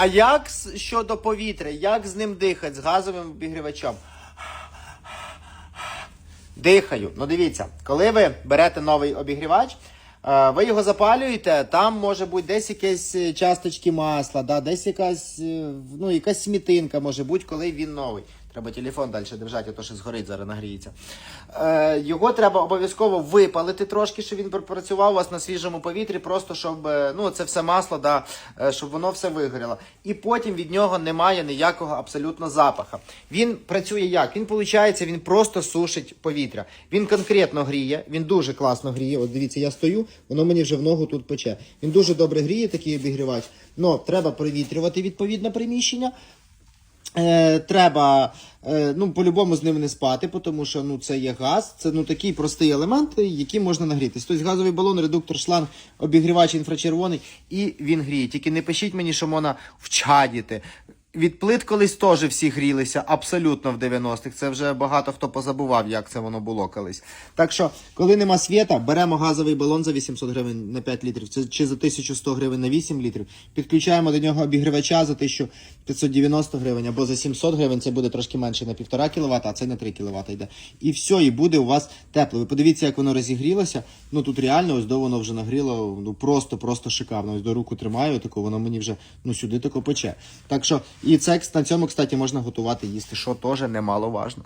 А як щодо повітря? Як з ним дихати, з газовим обігрівачем? Дихаю. Ну дивіться, коли ви берете новий обігрівач, е, ви його запалюєте, там може бути десь якісь е, часточки масла, да, десь якась, е, ну, якась смітинка може бути, коли він новий. Треба телефон далі держати, а то що згорить, зараз нагріється. Е, його треба обов'язково випалити трошки, щоб він працював у вас на свіжому повітрі, просто щоб е, ну, це все масло, да, е, щоб воно все вигоріло. І потім від нього немає ніякого абсолютно запаха. Він працює як? Він виходить, він просто сушить повітря. Він конкретно гріє, він дуже класно гріє. От дивіться, я стою, воно мені вже в ногу тут пече. Він дуже добре гріє, такий обігрівач. Но треба провітрювати відповідно приміщення. Е, треба е, ну, по-любому з ним не спати, тому що ну, це є газ, це ну, такий простий елемент, яким можна нагрітись. Тобто газовий балон, редуктор, шланг, обігрівач інфрачервоний, і він гріє. Тільки не пишіть мені, що можна вчадіти. Від плит колись теж всі грілися, абсолютно в 90-х. Це вже багато хто позабував, як це воно було колись. Так що, коли нема світа, беремо газовий балон за 800 гривень на 5 літрів, чи за 1100 гривень на 8 літрів, підключаємо до нього обігрівача за 1590 гривень або за 700 гривень, це буде трошки менше на 1,5 кВт, а це на 3 кВт йде. І все, і буде у вас тепло. Ви подивіться, як воно розігрілося. Ну тут реально ось до воно вже нагріло, ну просто, просто шикарно. Ось до руку тримаю, таку, воно мені вже ну сюди тако пече. Так що, і це на цьому, кстати, можна готувати їсти, що теж немаловажно.